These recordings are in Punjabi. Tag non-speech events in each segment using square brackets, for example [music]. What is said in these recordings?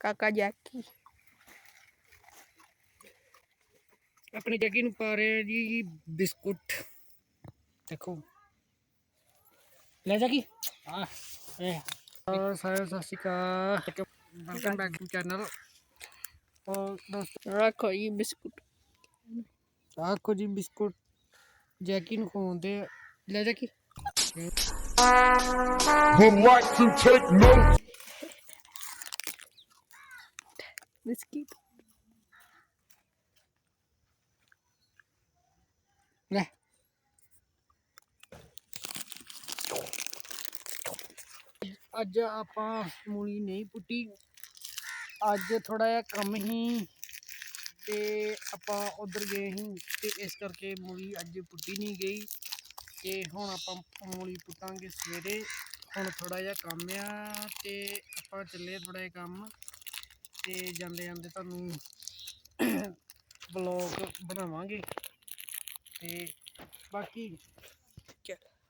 ਕਾਕਾ ਜੈਕੀ ਆਪਣੇ ਜੱਗੀ ਨੂੰ ਪਾ ਰਹੇ ਆ ਜੀ ਬਿਸਕੁਟ। ਦੇਖੋ। ਲੈ ਆ ਇਹ। ਆ ਸਾਰੇ Sat Sri Akal. Welcome back to channel ਔਰ ਦੋਸਤੋ ਰੱਖੋ ਜੀ ਬਿਸਕੁਟ। ਆਖੋ ਜੀ ਬਿਸਕੁਟ। ਜੈਕੀ ਨੂੰ ਖਵਾਉਂਦੇ ਆ। ਲੈ Jaggi would like to take biscuit ਲੈ ਅੱਜ ਆਪਾਂ ਮੂਲੀ ਨਹੀਂ ਪੁੱਟੀ। ਅੱਜ ਥੋੜਾ ਜਿਹਾ ਕੰਮ ਹੀ ਤੇ ਆਪਾਂ ਉਧਰ ਗਏ ਸੀ ਤੇ ਇਸ ਕਰਕੇ ਮੂਲੀ ਅੱਜ ਪੁੱਟੀ ਨਹੀਂ ਗਈ। ਤੇ ਹੁਣ ਆਪਾਂ ਮੂਲੀ ਪੁੱਟਾਂਗੇ ਸਵੇਰੇ। ਹੁਣ ਥੋੜਾ ਜਿਹਾ ਕੰਮ ਆ ਤੇ ਆਪਾਂ ਚੱਲੇ ਥੋੜਾ ਜਿਹਾ ਕੰਮ। ਤੇ ਜਾਂਦੇ ਜਾਂਦੇ ਤੁਹਾਨੂੰ [coughs] ਵਲੌਗ ਬਣਾਵਾਂਗੇ। ਤੇ ਬਾਕੀ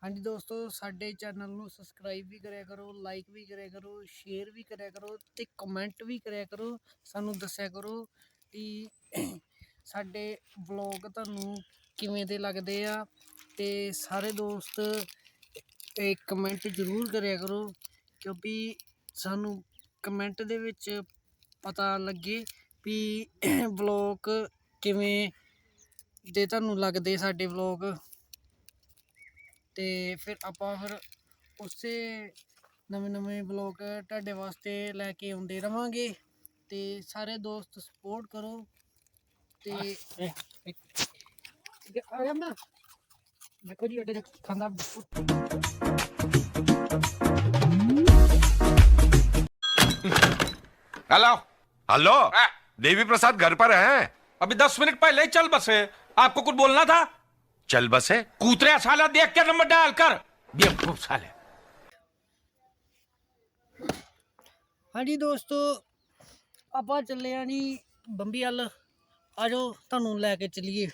ਹਾਂਜੀ ਦੋਸਤੋ ਸਾਡੇ ਚੈਨਲ ਨੂੰ ਸਬਸਕ੍ਰਾਈਬ ਵੀ ਕਰਿਆ ਕਰੋ ਲਾਈਕ ਵੀ ਕਰਿਆ ਕਰੋ ਸ਼ੇਅਰ ਵੀ ਕਰਿਆ ਕਰੋ ਤੇ ਕਮੈਂਟ ਵੀ ਕਰਿਆ ਕਰੋ ਸਾਨੂੰ ਦੱਸਿਆ ਕਰੋ ਕਿ [coughs] ਸਾਡੇ ਵਲੌਗ ਤੁਹਾਨੂੰ ਕਿਵੇਂ ਦੇ ਲੱਗਦੇ ਆ। ਤੇ ਸਾਰੇ ਦੋਸਤ ਇਹ ਕਮੈਂਟ ਜ਼ਰੂਰ ਕਰਿਆ ਕਰੋ ਕਿਉਂਕਿ ਸਾਨੂੰ ਕਮੈਂਟ ਦੇ ਵਿੱਚ ਪਤਾ ਲੱਗੇ ਵੀ [clears throat] ਵਲੌਗ ਕਿਵੇਂ ਦੇ ਤੁਹਾਨੂੰ ਲੱਗਦੇ ਸਾਡੇ ਵਲੌਗ ਤੇ ਫਿਰ ਆਪਾਂ ਫਿਰ ਉਸੇ ਨਵੇਂ ਨਵੇਂ ਵਲੌਗ ਤੁਹਾਡੇ ਵਾਸਤੇ ਲੈ ਕੇ ਆਉਂਦੇ ਰਵਾਂਗੇ। ਤੇ ਸਾਰੇ ਦੋਸਤ ਸਪੋਰਟ ਕਰੋ। ਤੇ ਆ ਗਿਆ ਮੈਂ। ਦੇਖੋ ਜੀ ਅੱਡੇ ਖਾਂਦਾ। Biscuit hello hello Devi Prasad घर पर हैं अभी दस मिनट पहले ही चल बसे आपको कुछ बोलना था चल बसे कूतरे साला देख के नंबर डाल कर बेवकूफ साले ਹਾਂਜੀ ਦੋਸਤੋ ਆਪਾਂ ਚੱਲੇ ਆ ਜੀ ਬੰਬੀ ਵੱਲ ਆਜੋ ਤੁਹਾਨੂੰ ਲੈ ਕੇ ਚੱਲੀਏ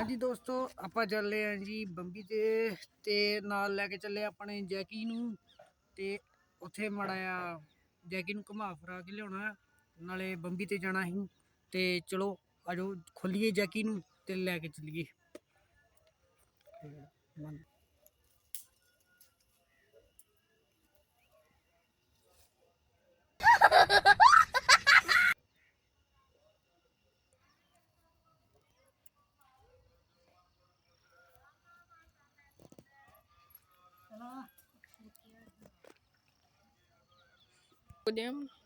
ਹਾਂਜੀ ਦੋਸਤੋ, ਆਪਾਂ ਚੱਲੇ ਆ ਜੀ ਬੰਬੀ ਤੇ ਤੇ ਨਾਲ ਲੈ ਕੇ ਚੱਲੇ ਆਪਣੇ ਜੈਕੀ ਨੂੰ ਤੇ ਉੱਥੇ ਮੜਾ ਆ ਜੈਕੀ ਨੂੰ ਘੁਮਾ ਫਰਾ ਕੇ ਲਿਆਉਣਾ ਨਾਲੇ ਬੰਬੀ ਤੇ ਜਾਣਾ ਸੀ ਤੇ ਚਲੋ ਆਜੋ ਖੋਲੀਏ ਜੈਕੀ ਨੂੰ ਤੇ ਲੈ ਕੇ ਚੱਲੀਏ। ਕੁਦਮ ਜੈਕੀ ਓਏ ਓ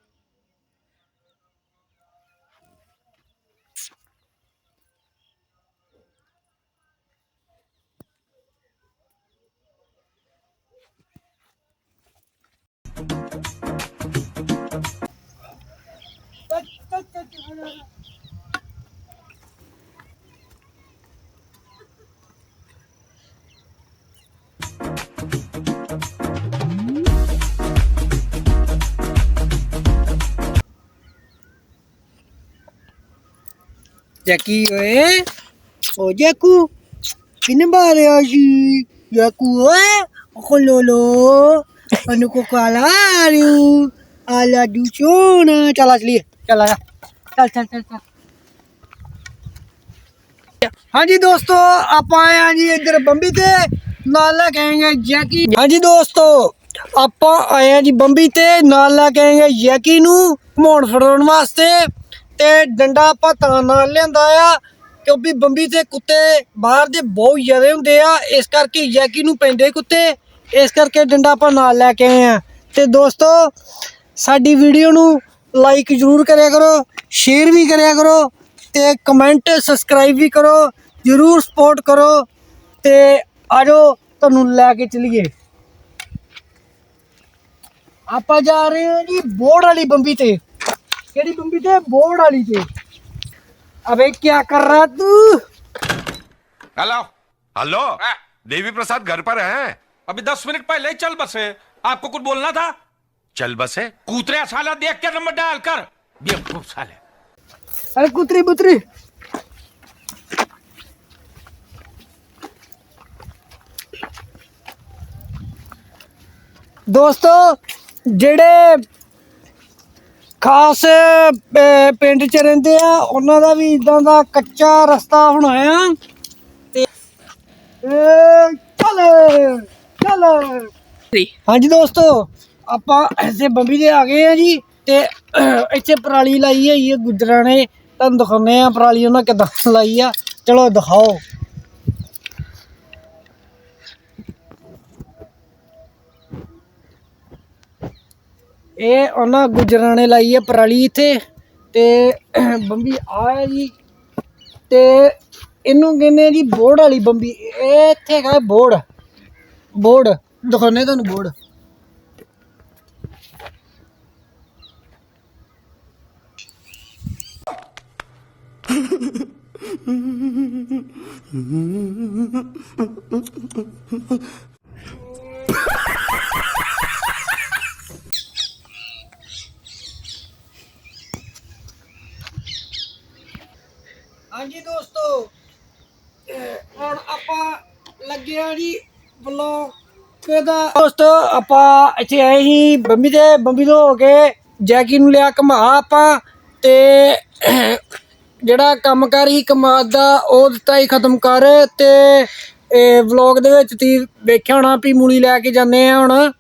ਜੈਕੂ ਕਿੰਨੇ ਬਾਰਿਆ ਸੀ ਜੈਕੂ ਓਏ ਖੋਲੋਲੋ ਅਨੂ ਕੋ ਕਾਲਾ ਰਿu ਆਲਾ ਦੂਚੋਨ ਚਲ ਆ ਚਲੀਏ ਚੱਲ ਆ ਜਾ। ਚੱਲ ਚੱਲ ਹਾਂਜੀ ਦੋਸਤੋ ਆਪਾਂ ਆਏ ਆ ਜੀ ਇੱਧਰ ਬੰਬੀ ਤੇ ਨਾਲ ਲੈ ਕੇ ਆਏਗੇ ਜੈਕੀ ਹਾਂਜੀ ਦੋਸਤੋ ਆਪਾਂ ਆਏ ਆ ਜੀ ਬੰਬੀ ਤੇ ਨਾਲ ਲੈ ਕੇ ਆਏਗੇ ਜੈਕੀ ਨੂੰ ਘੁਮਾਉਣ ਫਿਰਾਉਣ ਵਾਸਤੇ ਤੇ ਡੰਡਾ ਆਪਾਂ ਤਾਂ ਨਾਲ ਲਿਆਂਦਾ ਆ, ਕਿਉਂਕਿ ਬੰਬੀ ਤੇ ਕੁੱਤੇ ਬਾਹਰ ਦੇ ਬਹੁਤ ਜ਼ਿਆਦਾ ਹੁੰਦੇ ਆ, ਇਸ ਕਰਕੇ ਜੈਕੀ ਨੂੰ ਪੈਂਦੇ ਕੁੱਤੇ, ਇਸ ਕਰਕੇ ਡੰਡਾ ਆਪਾਂ ਨਾਲ ਲੈ ਕੇ ਆਏ ਆ। ਤੇ ਦੋਸਤੋ, ਸਾਡੀ ਵੀਡੀਓ ਨੂੰ ਲਾਈਕ ਜ਼ਰੂਰ ਕਰਿਆ ਕਰੋ ਸ਼ੇਅਰ ਵੀ ਕਰਿਆ ਕਰੋ, ਤੇ ਕਮੈਂਟ ਸਬਸਕ੍ਰਾਈਬ ਵੀ ਕਰੋ, ਜ਼ਰੂਰ ਸਪੋਰਟ ਕਰੋ, ਤੇ ਆਜੋ ਤੁਹਾਨੂੰ ਲੈ ਕੇ ਚਲੀਏ। ਆਪਾਂ ਜਾ ਰਹੇ ਹਾਂ ਜੀ ਬੋਰਡ ਵਾਲੀ ਬੰਬੀ ਤੇ। केड़ी तुम भी थे बोर्ड वाली थे अबे क्या कर रहा तू? हेलो। हेलो। देवी प्रसाद घर पर है। अभी दस मिनट पहले ही चल बसे। आपको कुछ बोलना था? चल बसे। कूतरे साला देख के नंबर डाल कर। ये खूब साले। अरे कुतरी बुतरी। दोस्तों जेडे ਖਾਸ ਅਹ, ਪਿੰਡ ਚ ਰਹਿੰਦੇ ਆ। ਉਹਨਾਂ ਦਾ ਵੀ ਇਦਾਂ ਦਾ ਕੱਚਾ ਰਸਤਾ ਹੁਣ ਆਇਆ ਤੇ ਏ, ਚੱਲ ਚੱਲ। ਜੀ ਹਾਂਜੀ ਦੋਸਤੋ ਆਪਾਂ ਐਸੇ ਬੰਬੀ ਦੇ ਆ ਗਏ ਆ ਜੀ ਤੇ ਇੱਥੇ ਪਰਾਲੀ ਲਾਈ ਹੋਈ ਹੈ ਗੁੱਜਰਾਂ ਨੇ। ਤੁਹਾਨੂੰ ਦਿਖਾਉਂਦੇ ਆ ਪਰਾਲੀ ਉਹਨਾਂ ਕਿਦਾਂ ਲਾਈ ਆ। ਚਲੋ ਦਿਖਾਓ। ਇਹ ਉਹਨਾਂ ਗੁਜਰਾਂ ਨੇ ਲਾਈ ਹੈ ਪਰਾਲੀ ਇੱਥੇ ਤੇ ਬੰਬੀ ਆ ਹੈ ਜੀ ਤੇ ਇਹਨੂੰ ਕਹਿੰਦੇ ਜੀ ਬੋੜ ਵਾਲੀ ਬੰਬੀ। ਇਹ ਇੱਥੇ ਹੈਗਾ ਬੋੜ। ਬੋੜ। ਦਿਖਾਉਂਦੇ ਤੁਹਾਨੂੰ ਬੋੜ। ਹਾਂਜੀ ਦੋਸਤੋ ਹੁਣ ਆਪਾਂ ਲੱਗੇ ਜੀ ਬਲੌਕ ਦਾ। ਦੋਸਤੋ, ਆਪਾਂ ਇੱਥੇ ਆਏ ਸੀ ਬੰਬੀ ਦੇ, ਬੰਬੀ ਤੋਂ ਹੋ ਕੇ ਜੈਕੀ ਨੂੰ ਲਿਆ ਘਮਾ ਆਪਾਂ ਤੇ ਜਿਹੜਾ ਕੰਮ ਹੀ ਕਮਾਦ ਦਾ, ਉਹ ਦਿੱਤਾ ਹੀ ਖਤਮ ਕਰ ਤੇ ਇਹ ਵਲੌਗ ਦੇ ਵਿੱਚ ਤੁਸੀਂ ਵੇਖਿਆ ਹੋਣਾ ਵੀ ਮੂਲੀ ਲੈ ਕੇ ਜਾਂਦੇ ਆ ਹੁਣ।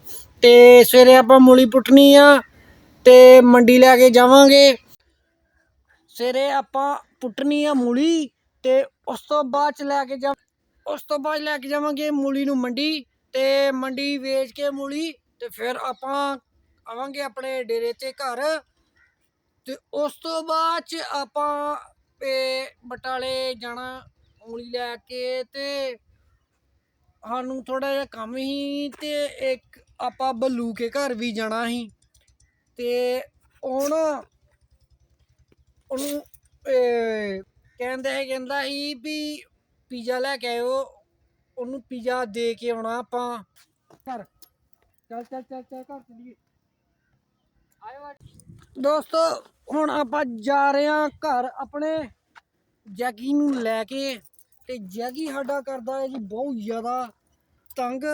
ਤੇ ਸਵੇਰੇ ਆਪਾਂ ਮੂਲੀ ਪੁੱਟਣੀ ਆ ਤੇ ਮੰਡੀ ਲੈ ਕੇ ਜਾਵਾਂਗੇ। ਸਵੇਰੇ ਆਪਾਂ ਪੁੱਟਣੀ ਆ ਮੂਲੀ ਤੇ ਉਸ ਤੋਂ ਬਾਅਦ ਚ ਲੈ ਕੇ ਜਾ ਉਸ ਤੋਂ ਬਾਅਦ ਲੈ ਕੇ ਜਾਵਾਂਗੇ ਮੂਲੀ ਨੂੰ ਮੰਡੀ ਤੇ ਮੰਡੀ ਵੇਚ ਕੇ ਮੂਲੀ ਤੇ ਫਿਰ ਆਪਾਂ ਆਵਾਂਗੇ ਆਪਣੇ ਡੇਰੇ ਤੇ ਘਰ। ਤੇ ਉਸ ਤੋਂ ਬਾਅਦ ਚ ਆਪਾਂ ਬਟਾਲੇ ਜਾਣਾ ਮੂਲੀ ਲੈ ਕੇ ਤੇ ਸਾਨੂੰ ਥੋੜਾ ਜਿਹਾ ਕੰਮ ਹੀ ਤੇ ਇੱਕ ਆਪਾਂ ਬੱਲੂ ਕੇ ਘਰ ਵੀ ਜਾਣਾ ਸੀ ਤੇ ਹੁਣ ਉਹਨੂੰ ਕਹਿੰਦਾ ਹੈ, ਕਹਿੰਦਾ ਸੀ ਵੀ ਪੀਜ਼ਾ ਲੈ ਕੇ ਆਇਓ, ਉਹਨੂੰ ਪੀਜ਼ਾ ਦੇ ਕੇ ਆਉਣਾ ਆਪਾਂ। ਘਰ। ਚੱਲ ਚੱਲ ਚੱਲ ਚੱਲ, ਘਰ ਚਲੀਏ। ਆਇਓ ਦੋਸਤੋ, ਹੁਣ ਆਪਾਂ ਜਾ ਰਹੇ ਹਾਂ ਘਰ ਆਪਣੇ ਜੈਗੀ ਨੂੰ ਲੈ ਕੇ। ਤੇ ਜੈਗੀ ਸਾਡਾ ਕਰਦਾ ਹੈ ਜੀ ਬਹੁਤ ਜ਼ਿਆਦਾ ਤੰਗ।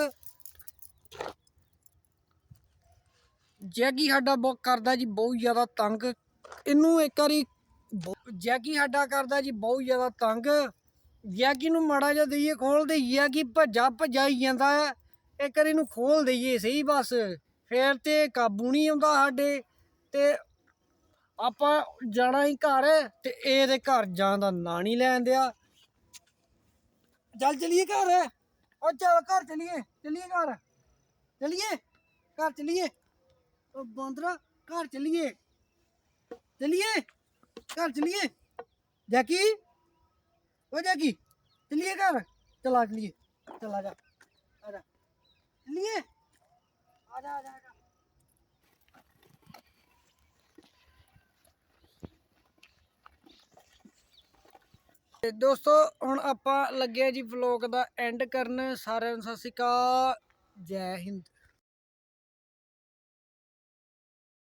ਜੈਗੀ ਸਾਡਾ ਬਹੁਤ ਕਰਦਾ ਜੀ ਬਹੁਤ ਜ਼ਿਆਦਾ ਤੰਗ। ਇਹਨੂੰ ਇੱਕ ਵਾਰੀ ਬਹੁ- ਜੈਗੀ ਸਾਡਾ ਕਰਦਾ ਜੀ, ਬਹੁਤ ਜ਼ਿਆਦਾ ਤੰਗ। ਜੈਕੀ ਨੂੰ ਮਾੜਾ ਜਿਹਾ ਦਈਏ, ਖੋਲ ਦਈਏ ਕਿ ਭੱਜਾ ਭੱਜਾ ਹੀ ਜਾਂਦਾ ਹੈ। ਇੱਕ ਵਾਰੀ ਨੂੰ ਖੋਲ ਦਈਏ, ਸਹੀ ਬਸ। ਫੇਰ ਤੇ ਕਾਬੂ ਨਹੀਂ ਆਉਂਦਾ ਸਾਡੇ। ਤੇ ਆਪਾਂ ਜਾਣਾ ਹੀ ਘਰ, ਤੇ ਇਹਦੇ ਘਰ ਜਾਣ ਦਾ ਨਾਂ ਨਹੀਂ ਲੈਣ ਦਿਆ। ਚੱਲ ਚਲੀਏ ਘਰ। ਉਹ ਚੱਲ ਘਰ ਚਲੀਏ ਚਲੀਏ ਘਰ। ਚਲੀਏ ਘਰ ਚਲੀਏ। ਉਹ ਬਾਂਦਰਾ, ਘਰ ਚਲੀਏ। ਚਲੀਏ। ਘਰ ਚਲੀਏ? ਜੈਕੀ? ਓ ਜੈਕੀ, ਚਲੀਏ ਘਰ? ਚਲਾ ਚਲੀਏ। ਚਲਾ ਜਾ। ਆ ਜਾ। ਚਲੀਏ? ਆ ਜਾ ਆ ਜਾ ਤੇ ਦੋਸਤੋ, ਹੁਣ ਆਪਾਂ ਲੱਗੇ ਜੀ ਵਲੌਗ ਦਾ ਐਂਡ ਕਰਨ। ਸਾਰਿਆਂ ਨੂੰ ਸਤਿ ਸ਼੍ਰੀ ਅਕਾਲ। ਜੈ ਹਿੰਦ।